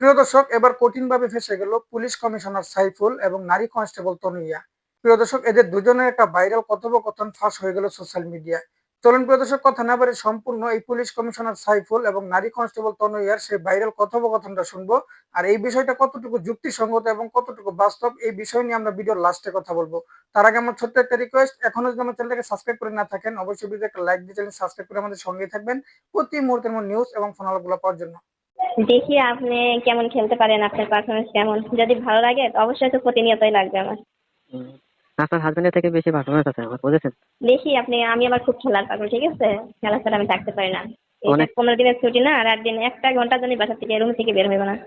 প্রিয় দর্শক, এবার কঠিনভাবে ফেসে গেল পুলিশ কমিশনার সাইফুল এবং নারী কনস্টেবল তনুইয়া। প্রিয় দর্শক, এদের দুজনের একটা ভাইরাল কথোপকথন ফাঁস হয়ে গেল সোশ্যাল মিডিয়ায়। চলুন প্রিয় দর্শক, কথা না বাড়ি সম্পূর্ণ এই পুলিশ কমিশনার সাইফুল এবং নারী কনস্টেবল তনুইয়ার সেই ভাইরাল কথোপকথনটা শুনব। আর এই বিষয়টা কতটুকু যুক্তিসঙ্গত এবং কতটুকু বাস্তব, এই বিষয় নিয়ে আমরা ভিডিওর লাস্টে কথা বলব। তার আগে আমার ছোট্ট একটা রিকোয়েস্ট এখনও যদি আমার চ্যানেলটাকে সাবস্ক্রাইব করে না থাকেন, অবশ্যই ভিডিও একটা লাইক দিয়ে চ্যানেল সাবস্ক্রাইব করে আমাদের সঙ্গেই থাকবেন। প্রতি মুহূর্তের মধ্যে নিউজ এবং ফোন আলাপগুলো পাওয়ার জন্য। দেখি আপনি কেমন খেলতে পারেন আপনার পারফরমেন্স কেমন। যদি ভালো লাগে অবশ্যই তো প্রতিনিয়তই লাগবে আমার। আপনার হাজবেন্ডের থেকে বেশি পারফরমেন্স আছে আমার বুঝেছেন? দেখি আপনি আমি আবার খুব খেলার পাগল ঠিক আছে? খেলা ছাড়া আমি থাকতে পারি না। অনেক- পনেরো দিনের ছুটি না আর আট দিন একটা ঘণ্টার জন্য বাসা থেকে রুম থেকে বের হইব না।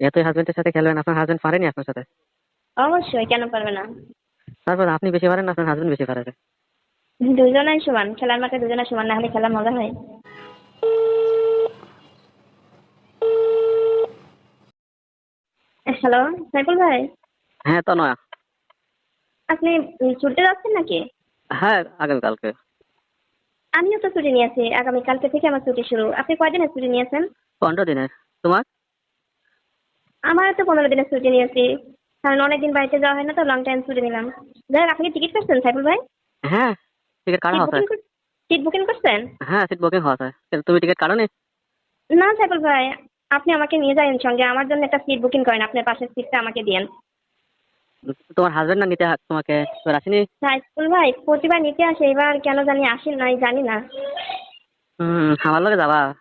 এতই হাজবেন্ডের সাথে খেলবেন আপনার হাজবেন্ড পারেনি আপনার সাথে? অবশ্যই কেন পারবে না? তারপর আপনি বেশি পারেন না আপনার হাজবেন্ড বেশি পারে? দুজনেই সমান খেলার মাঠে দুজনে সমান না হলে খেলা মজা হয়। হ্যালো সাইফুল ভাই? হ্যাঁ তো নয়া আপনি ছুটতে যাচ্ছেন নাকি? হ্যাঁ আগামীকালকে। আমিও তো ছুটি নিয়েছি আগামী কালকে থেকে আমার ছুটি শুরু। আপনি কয়দিনের ছুটি নিয়েছেন পনেরো দিনের। তোমার? আমার তো পনেরো দিনের ছুটি নিয়েছি কারণ অনেকদিন বাড়িতে যাওয়া হয় না তো লং টাইম ছুটি নিলাম। যাই আপনি টিকিট করছেন সাইফুল ভাই? হ্যাঁ টিকিট কাটা বুকিং সিট বুকিং করছেন? হ্যাঁ সিট বুকিং হচ্ছে তুমি টিকিট কাটো না সাইফুল ভাই আপনি আমাকে নিয়ে যাবেন সঙ্গে। আমার জন্য একটা সিট বুকিং করেন। আপনার পাশের সিটটা আমাকে দিয়েন। তোমার হাজবেন্ড না নিতে হা- তোমাকে এবার আসেনি? সাইফুল ভাই প্রতিবার নিতে আসে। এবার কেন জানি আসেন নাই জানি না। হুম আমার লগে যাবা?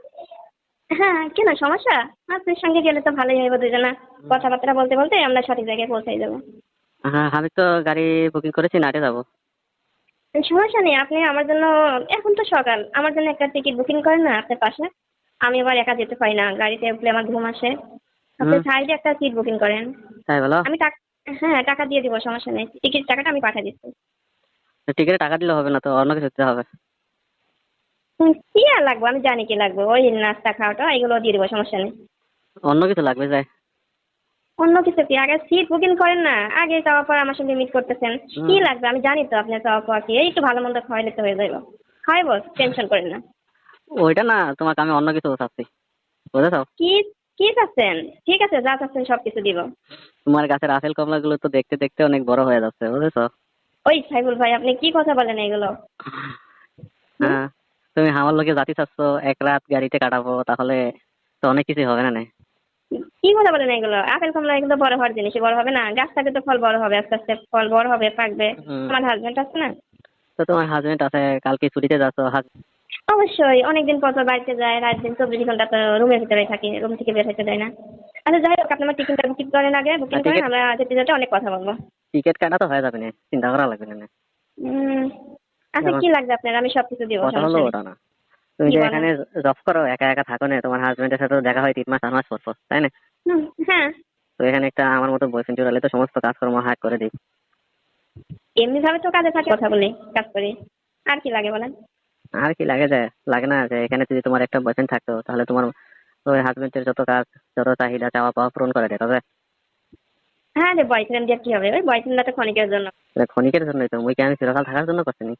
হ্যাঁ কেন? সমস্যা? আপনার সঙ্গে গেলে তো ভালোই হইব দুজনা। কথাবার্তা বলতে বলতে আমরা সঠিক জায়গায় পৌঁছে যাব হ্যাঁ আমি তো গাড়ি বুকিং করেছি নাটে যাব। সমস্যা নেই। আপনি আমার জন্য এখন তো সকাল। আমার জন্য একটা টিকিট বুকিং করেন না আপনার পাশে। আমি আবার একা যেতে পারি না গাড়িতে উঠলে আমার ঘুম আসে। আপনি সাইডে একটা সিট বুকিং করেন। তাই বলো? আমি টাকা হ্যাঁ টাকা দিয়ে দিব সমস্যা নেই। টিকিট টাকাটা আমি পাঠিয়ে দিচ্ছি। টিকিটে টাকা দিলে হবে না তো অন্য কিছু দিতে হবে। কি আর লাগবে? আমি জানি কি লাগবে। ওই নাস্তা খাওয়াটা এগুলো দিয়ে দিব সমস্যা নেই। অন্য কিছু লাগবে অন্য কিছু কি? আগে সিট বুকিং করেন না আগে যাওয়ার পর আমার সঙ্গে মিট করতেছেন। কি লাগবে? আমি জানি তো আপনার যাওয়ার পর কি? একটু ভালো মন্দ খাওয়াইলে তো হয়ে যাইব। খাওয়াইব টেনশন করেন না। ওইটা না তোমাকে আমি অন্য কিছু চাচ্ছি। বুঝেছ? কি কি চাচ্ছেন? ঠিক আছে যা চাচ্ছেন সব কিছু দিব। তোমার গাছের আপেল কমলাগুলো তো দেখতে দেখতে অনেক বড় হয়ে যাচ্ছে বুঝেছ? ওই সাইবুল ভাই আপনি কি কথা বলেন এগুলো? হ্যাঁ তুমি আমার লোকে জাতি চাচ্ছ এক রাত গাড়িতে কাটাবো তাহলে তো অনেক কিছু হবে না নে? কি কথা বলেন এগুলো? আপেল কমলা এগুলো বড় হওয়ার জিনিস বড় হবে না? গাছ থাকে তো ফল বড় হবে আস্তে আস্তে ফল বড় হবে পাকবে। আমার হাজবেন্ড আছে না? তো তোমার হাজবেন্ড আছে কালকে ছুটিতে যাচ্ছ হাজ- অবশ্যই অনেকদিন পর পর বাড়িতে যায় রাত দিন চব্বিশ ঘণ্টা তো রুমের ভিতরে থাকি রুম থেকে বের হতে দেয় না। আচ্ছা যাই হোক আপনি আমার টিকিটটা বুকিং করেন আগে বুকিং করেন আমরা যেতে যেতে অনেক কথা বলব। টিকিট কাটা তো হয়ে যাবে না চিন্তা করা লাগবে না আচ্ছা কি লাগবে আপনার? আমি সব কিছু দিব কথা হলো ওটা না। তুমি যে এখানে জব করো একা একা থাকো না তোমার হাজবেন্ডের সাথে দেখা হয় তিন মাস চার মাস পর পর তাই না? হ্যাঁ। তো এখানে একটা আমার মতো বয়ফ্রেন্ড চলে তো সমস্ত কাজকর্ম হাক করে দিই। এমনি ভাবে তো কাজে থাকে কথা বলি কাজ করি। আর কি লাগে বলেন? আর কি লাগে যায় লাগে না যে এখানে যদি তোমার একটা বয়ফ্রেন্ড থাকতো তাহলে তোমার ওই হাজবেন্ডের যত কাজ যত চাহিদা চাওয়া পাওয়া পূরণ করে দিত হবে হ্যাঁ রে বয়ফ্রেন্ড দিয়ে কি হবে? ওই বয়ফ্রেন্ডটা তো ক্ষণিকের জন্য। ক্ষণিকের জন্যই তো কি আমি চিরকাল থাকার জন্য করছি নি?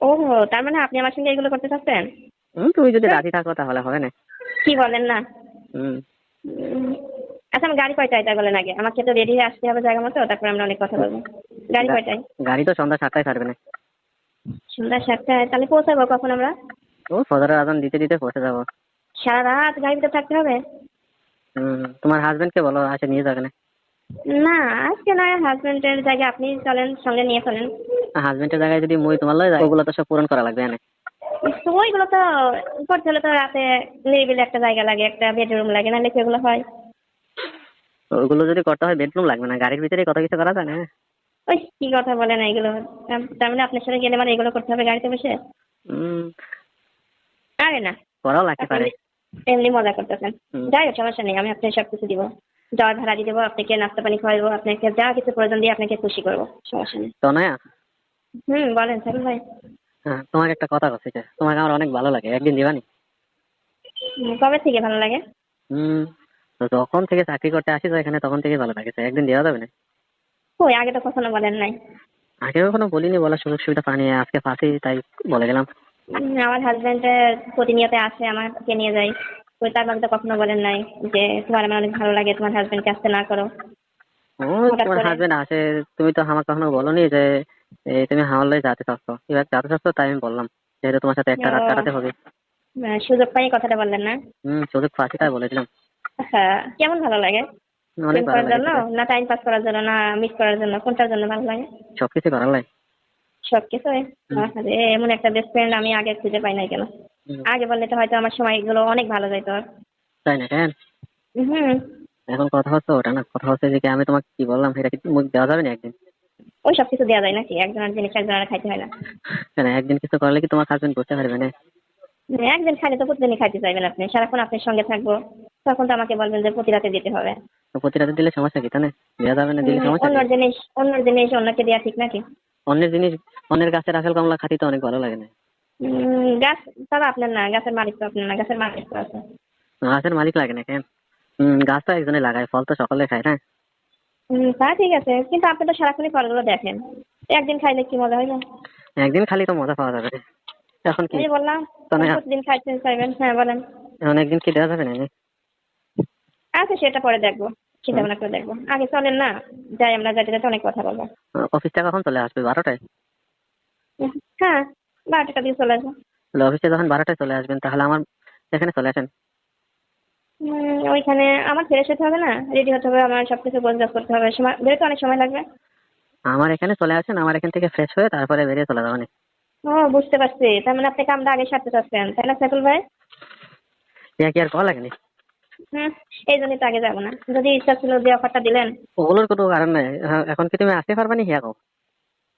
ও তার মানে আপনি আমার সঙ্গে এগুলো করতে চাচ্ছেন? হুম, তুমি যদি রাজি থাকো তাহলে হবে না। কি বলেন না? হুম। আচ্ছা আমার গাড়ি কয়টায় তাই বলেন আগে? আমাকে তো রেডি হয়ে আসতে হবে জায়গা মতো তারপরে আমরা অনেক কথা বলব। গাড়ি কয়টায়? গাড়ি তো সন্ধ্যা সাতটায় ছাড়বে না। সন্ধ্যা সাতটায়। তাহলে পৌঁছাবো কখন আমরা? ও ফজরের আজান দিতে দিতে পৌঁছে যাব। সারা রাত গাড়ির ভিতরে থাকতে হবে? হুম তোমার হাজবেন্ডকে বলো আসে নিয়ে যাবে না? না আজকে নয় হাজবেন্ডের জায়গায় আপনি চলেন সঙ্গে নিয়ে চলেন। হাজবেন্ডের জায়গায় যদি মুই তোমার লয় যাই ওগুলো তো সব পূরণ করা লাগবে না ওইগুলো তো করতে হলে তো রাতে নিরিবিলি একটা জায়গা লাগে একটা বেডরুম লাগে না নাহলে সেগুলো হয়? ওগুলো যদি করতে হয় বেডরুম লাগবে না। গাড়ির ভিতরে কত কিছু করা যায় না? ওই কি কথা বলেন এগুলো তার মানে আপনার সাথে গেলে মানে এগুলো করতে হবে গাড়িতে বসে? আরে না। করাও লাগতে পারে। এমনি মজা করতেছেন। যাই হোক সমস্যা নেই আমি আপনাকে সব কিছু দিব। যাওয়ার ভাড়া দিয়ে দেবো আপনাকে নাস্তা পানি খাওয়াবো আপনাকে যা কিছু প্রয়োজন দিয়ে আপনাকে খুশি করব সমস্যা নেই। তো নয়া হুম বলেন সাইফুল ভাই। হ্যাঁ তোমাকে একটা কথা বলছি তোমাকে আমার অনেক ভালো লাগে একদিন দিবানি? কবে থেকে ভালো লাগে? হুম তো যখন থেকে চাকরি করতে আসি তো এখানে তখন থেকে ভালো লাগে একদিন দেওয়া যাবে না? ওই আগে তো কখনো বলেন নাই। আগে কখনো বলিনি বলার সুযোগ সুবিধা পানি আজকে ফাঁসি তাই বলে গেলাম। আমার হাজবেন্ড প্রতিনিয়ত আসে আমাকে নিয়ে যায়। তো তার মানে তো কখনো বলেন নাই যে তোমার আমার অনেক ভালো লাগে তোমার হাজবেন্ডকে আসতে না করো। ও তোমার? হাজবেন্ড আসে তুমি তো আমাকে কখনো বলনি যে তুমি আমার লয়ে যেতে চাচ্ছ। এবার যেতে চাচ্ছ তাই আমি বললাম যেহেতু তোমার সাথে একটা রাত কাটাতে হবে। সুযোগ পাই কথাটা বললেন না? হুম সুযোগ ফাঁসি তাই বলেছিলাম হ্যাঁ কেমন ভালো লাগে? অনেক ভালো লাগে না টাইম পাস করার জন্য না মিস করার জন্য? কোনটার জন্য ভালো লাগে? সবকিছু করার লাই সব কিছু এমন একটা বেস্ট ফ্রেন্ড আমি আগে খুঁজে পাই নাই কেন? আগে বললে তো হয়তো আমার সময়গুলো অনেক ভালো যেত তাই না কেন? হুম। এখন কথা হচ্ছে ওটা না কথা হচ্ছে যে আমি তোমাকে কি বললাম সেটা কি মুখ দেওয়া যাবে না একদিন? ওই সব কিছু দেওয়া যায় নাকি? একজনের জিনিস একজনের খাইতে হয় না। কেন একদিন কিছু করলে কি তোমার হাজবেন্ড বুঝতে পারবে না একদিন খাইলে তো প্রতিদিনই খাইতে চাইবেন আপনি সারাক্ষণ আপনার সঙ্গে থাকব। তখন তো আমাকে বলবেন যে প্রতি রাতে দিতে হবে। প্রতি রাতে দিলে সমস্যা কি না দেওয়া যাবে না দিলে সমস্যা অন্য জিনিস অন্য জিনিস অন্যকে দেওয়া ঠিক নাকি? অন্যের জিনিস অন্যের গাছের আপেল কমলা খাতি তো অনেক ভালো লাগে না। গাছ তারা আপনার না গাছের মালিক তো আপনার না গাছের মালিক তো আছে। গাছের মালিক লাগে না কেন? গাছ তো একজনে লাগায় ফল তো সকলে খায় না। তা ঠিক আছে কিন্তু আপনি তো সারাক্ষণই ফলগুলো দেখেন। একদিন খাইলে কি মজা হয় না? একদিন খালি তো মজা পাওয়া যাবে। এখন কি? বললাম তো না। প্রতিদিন খাইতে চাইবেন হ্যাঁ বলেন। এখন একদিন কি দেওয়া যাবে না আচ্ছা সেটা পরে দেখব। চিন্তা ভাবনা করে দেখব। আগে চলেন না যাই আমরা যাতে যাতে অনেক কথা বলব। অফিসটা কখন চলে আসবে? বারোটায়? হ্যাঁ বারোটা দিয়ে চলে আসব। তাহলে অফিসে যখন বারোটায় চলে আসবেন তাহলে আমার এখানে চলে আসেন? ওইখানে আমার ফ্রেশ হতে হবে না রেডি হতে হবে আমার সব কিছু গোছগাছ করতে হবে। সময় বেরোতে অনেক সময় লাগবে। আমার এখানে চলে আসেন আমার এখান থেকে ফ্রেশ হয়ে তারপরে বেরিয়ে চলে যাবেন। ও বুঝতে পারছি। তার মানে আপনি কামটা আগে সারতে চাচ্ছেন তাই না সাইকুল ভাই? কি আর কল লাগেনি? এই জন্যই তো আগে যাব না। যদি ইচ্ছা ছিল যে অফারটা দিলেন। ওগুলোর কোনো কারণ নাই। হ্যাঁ, এখন কি তুমি আসতে পারবে না হিয়া কও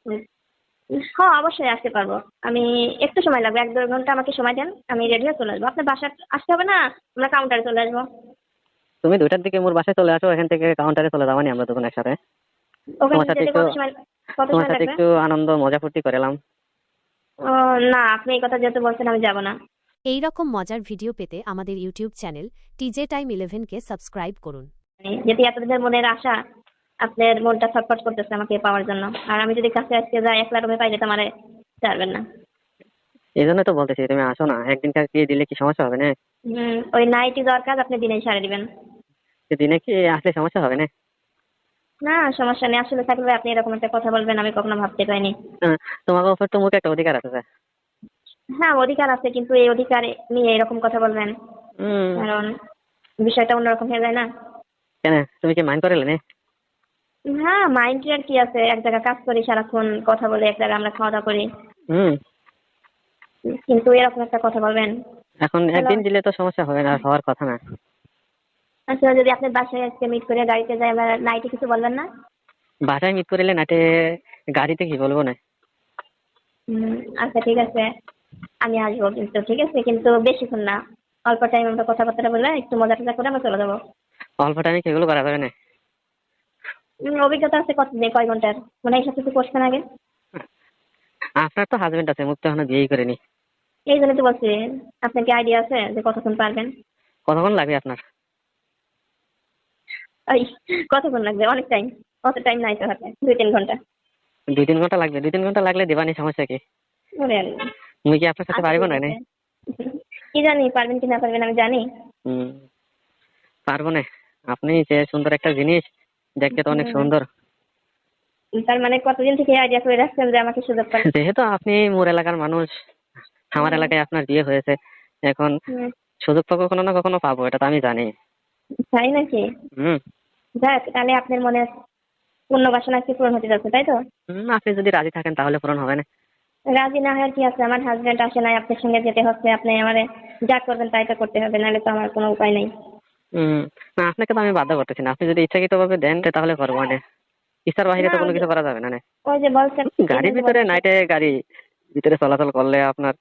হ্যাঁ অবশ্যই আসতে পারব। আমি একটু সময় লাগবে এক দেড় ঘণ্টা আমাকে সময় দেন আমি রেডি হয়ে চলে আসব। আপনার বাসা আসতে হবে না? আমরা কাউন্টারে চলে আসব। তুমি দুইটার দিকে মোর বাসায় চলে আসো এখান থেকে কাউন্টারে চলে যাবানি আমরা দুজন একসাথে। তোমার সাথে একটু- তোমার সাথে একটু আনন্দ মজা ফুর্তি করেলাম ও না আপনি এই কথা যেহেতু বলছেন আমি যাব না। এই রকম মজার ভিডিও পেতে আমাদের ইউটিউব চ্যানেল টিজে টাইম ইলেভেনকে সাবস্ক্রাইব করুন। যদি এতদিনের মনের আশা আপনার মনটা ছটফট করতেছে আমাকে পাওয়ার জন্য আর আমি যদি কাছে আজকে যাই একলা রুমে পাইলে তো আমারে ছাড়বেন না। এই জন্য তো বলতেছি তুমি আসো না একদিন কাজ দিয়ে দিলে কি সমস্যা হবে না? হুম, ওই নাইটি যাওয়ার কাজ আপনি দিনেই সারে দিবেন। দিনে কি আসলে সমস্যা হবে না? না সমস্যা নেই আসলে থাকলে আপনি এরকম একটা কথা বলবেন আমি কখনো ভাবতে পারিনি। হ্যাঁ, তোমার উপর তো মুখে একটা অধিকার আছে স্যার হ্যাঁ অধিকার আছে কিন্তু এই অধিকার নিয়ে এরকম কথা বলবেন। কারণ বিষয়টা অন্যরকম হয়ে যায় না। কেন? তুমি কি মাইন্ড করেলে হ্যাঁ মাইন্ড আর কি আছে? এক জায়গায় কাজ করি সারাক্ষণ কথা বলে এক জায়গায় আমরা খাওয়া দাওয়া করি। হুম। কিন্তু এরকম একটা কথা বলবেন। এখন একদিন দিলে তো সমস্যা হবে না হওয়ার কথা না। আচ্ছা যদি আপনি বাসায় আজকে মিট করে গাড়িতে যাই আমরা নাইটে কিছু বলবেন না? বাসায় মিট করিলে নাটে গাড়িতে কি বলব না? হুম, আচ্ছা ঠিক আছে। আমি আসব কিন্তু ঠিক আছে কিন্তু বেশিক্ষণ না। অল্প টাইম আমরা কথাবার্তা বলে একটু মজা টজা করে আমরা চলে যাব। অল্প টাইমে সেগুলো করা যাবে না অভিজ্ঞতা আছে কতদিন কয় ঘণ্টার? মানে এইসব কিছু করছেন আগে। আপনার তো হাজবেন্ড আছে মুখ তো এখনও বিয়েই করেনি। এই জন্য তো বলছি আপনার কি আইডিয়া আছে যে কতক্ষণ পারবেন? কতক্ষণ লাগবে আপনার? ওই কতক্ষণ লাগবে? অনেক টাইম অত টাইম নাই তো হাতে। দুই তিন ঘণ্টা। দুই তিন ঘণ্টা লাগবে। দুই তিন ঘণ্টা লাগলে দেবানি সমস্যা কি? মুই কি আপনার সাথে আচ্ছা, পারব না। কি জানি পারবেন কি না পারবেন আমি জানি। হুম পারব না। আপনি যে সুন্দর একটা জিনিস দেখতে তো অনেক সুন্দর। তার মানে কতদিন থেকে আইডিয়া করে রাখছেন যে আমাকে সুযোগ পান? যেহেতু আপনি মোর এলাকার মানুষ আমার এলাকায় আপনার বিয়ে হয়েছে এখন সুযোগ তো কখনো না কখনো পাবো এটা তো আমি জানি। তাই নাকি? হুম। যাক তাহলে আপনার মনে পূর্ণ বাসনা কি পূরণ হতে যাচ্ছে তাই তো? হুম, আপনি যদি রাজি থাকেন তাহলে পূরণ হবে না। রাজি না হওয়ার কি আছে আমার হাজবেন্ড আসে নাই আপনার সঙ্গে যেতে হচ্ছে আপনি আমারে যা করবেন তাই তো করতে হবে নাহলে তো আমার কোনো উপায় নাই। হুম না আপনাকে তো আমি বাধ্য করতেছি না আপনি যদি ইচ্ছাকৃত ভাবে দেন তাহলে করব মানে ইচ্ছার বাহিরে তো কোনো কিছু করা যাবে না ওই যে বলছেন গাড়ির ভিতরে নাইটে গাড়ি ভিতরে চলাচল করলে আপনার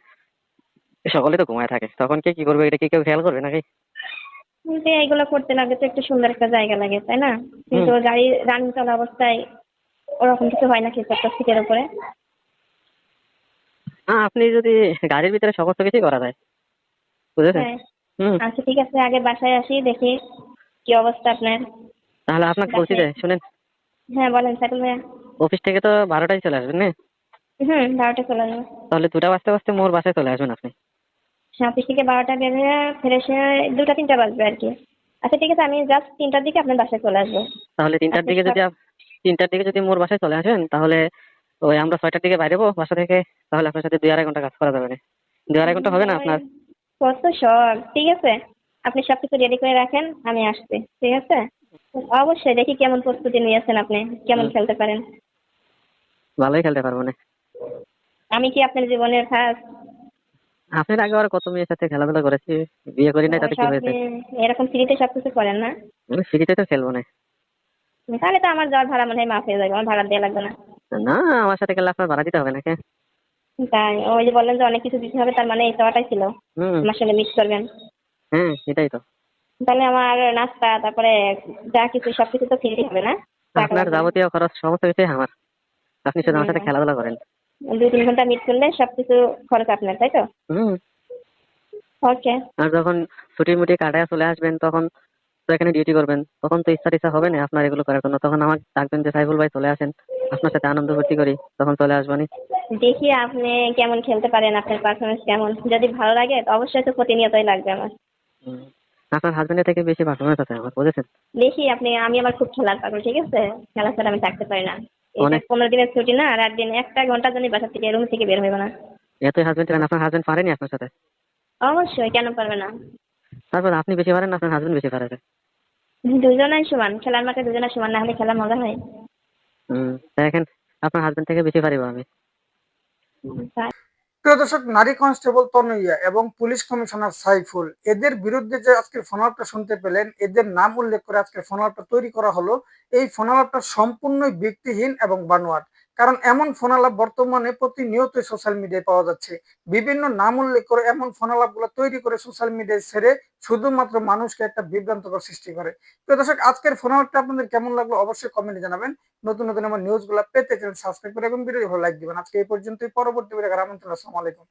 সকলে তো ঘুমায় থাকে তখন কে কি করবে এটা কি কেউ খেয়াল করবে নাকি? কিন্তু এইগুলো করতে লাগে তো একটু সুন্দর একটা জায়গা লাগে তাই না? কিন্তু গাড়ি রানিং চলা অবস্থায় ওরকম কিছু হয় না কিছু একটা সিটের উপরে। হ্যাঁ আপনি যদি গাড়ির ভিতরে সমস্ত কিছুই করা যায়। বুঝেছেন? হ্যাঁ। হুম। আচ্ছা ঠিক আছে আগে বাসায় আসি দেখি কি অবস্থা আপনার। তাহলে আপনাকে বলছি যে শুনেন। হ্যাঁ বলেন সাইকেল ভাইয়া। অফিস থেকে তো বারোটায় চলে আসবেন না? হুম বারোটা চলে যাব তাহলে দুটা বাজতে বাজতে মোর বাসায় চলে আসবেন আপনি। অফিস থেকে বারোটা বের হয়ে ফ্রেশ হয়ে দুটা তিনটা বাজবে আর কি। আচ্ছা ঠিক আছে আমি জাস্ট তিনটার দিকে আপনার বাসায় চলে আসব। তাহলে তিনটার দিকে যদি তিনটার দিকে যদি মোর বাসায় চলে আসেন তাহলে ওই আমরা ছয়টার দিকে বাইরে বাসা থেকে তাহলে আপনার সাথে দুই আড়াই ঘণ্টা কাজ করা যাবে না দুই আড়াই ঘণ্টা হবে না আপনার? কত শখ ঠিক আছে। আপনি সব কিছু রেডি করে রাখেন আমি আসছি ঠিক আছে? অবশ্যই দেখি কেমন প্রস্তুতি নিয়েছেন আপনি কেমন খেলতে পারেন। ভালোই খেলতে পারব না। আমি কি আপনার জীবনের ফার্স্ট আপনার আগে আর কত মেয়ের সাথে খেলাধুলা করেছি বিয়ে করি নাই তাতে কি হয়েছে? এরকম ফ্রিতে সব কিছু করেন না। আমি ফ্রিতে তো খেলব না। তাহলে তো আমার যাওয়ার ভাড়া মনে হয় মাফ হয়ে যাবে আমার ভাড়া দেওয়া লাগবে না। না আমার সাথে খেলে আপনার ভাড়া দিতে হবে নাকি? তাই ওই যে বললেন যে অনেক কিছু দিতে হবে তার মানে এই চাওয়াটাই ছিল। আমার সঙ্গে মিক্স করবেন। হ্যাঁ এটাই তো। তাহলে আমার নাস্তা তারপরে যা কিছু সব কিছু তো ফ্রি হবে না? আপনার যাবতীয় খরচ সমস্ত কিছুই আমার। আপনি শুধু আমার সাথে খেলাধুলা করেন। দুই তিন ঘণ্টা মিট করলে সব কিছু খরচ আপনার তাই তো? হুম। ওকে আর যখন ছুটি মুটি কাটায় চলে আসবেন তখন তো এখানে ডিউটি করবেন। তখন তো ইচ্ছা টিচ্ছা হবে না আপনার এগুলো করার জন্য। তখন আমার ডাকবেন যে সাইফুল ভাই চলে আসেন। আপনার সাথে আনন্দ ফুর্তি করি তখন চলে আসবানি দেখি আপনি কেমন খেলতে পারেন আপনার পারফরমেন্স কেমন। যদি ভালো লাগে তো অবশ্যই তো প্রতিনিয়তই লাগবে আমার। আপনার হাজবেন্ডের থেকে বেশি পারফরমেন্স আছে আমার বুঝেছেন? দেখি আপনি আমি আবার খুব খেলার পাগল ঠিক আছে? খেলা ছাড়া আমি থাকতে পারি না। অনেক- পনেরো দিনের ছুটি না আর দিন একটা ঘণ্টার জন্য বাসা থেকে রুম থেকে বের হইব না। এতই হাজবেন্ড কেন আপনার হাজবেন্ড পারেনি আপনার সাথে? অবশ্যই কেন পারবে না? তারপর আপনি বেশি পারেন না আপনার হাজবেন্ড বেশি পারে দুজনাই সমান খেলার মাঠে দুজনের সমান না হলে খেলা মজা হয়। দেখেন, আপনার হাজবেন্ড থেকে বেশি পারিব আমি। প্রিয় দর্শক, নারী কনস্টেবল তনইয়া এবং পুলিশ কমিশনার সাইফুল, এদের বিরুদ্ধে যে আজকের ফোন শুনতে পেলেন, এদের নাম উল্লেখ করে আজকের ফোন তৈরি করা হলো। এই ফোন আলাপটা সম্পূর্ণই ব্যক্তিহীন এবং বানোয়াট। কারণ এমন ফোন আলাপ বর্তমানে প্রতিনিয়ত সোশ্যাল মিডিয়ায় পাওয়া যাচ্ছে। বিভিন্ন নাম উল্লেখ করে এমন ফোন আলাপগুলো তৈরি করে সোশ্যাল মিডিয়ায় ছেড়ে শুধুমাত্র মানুষকে একটা বিভ্রান্তকর সৃষ্টি করে। প্রিয় দর্শক, আজকের ফোন আলাপটা আপনাদের কেমন লাগল অবশ্যই কমেন্টে জানাবেন। নতুন নতুন আমার নিউজগুলো পেতে চ্যানেল সাবস্ক্রাইব করে এবং ভিডিও লাইক দিবেন। আজকে এই পর্যন্তই, পরবর্তী ভিডিও আমন্ত্রণ, আসসালামু আলাইকুম।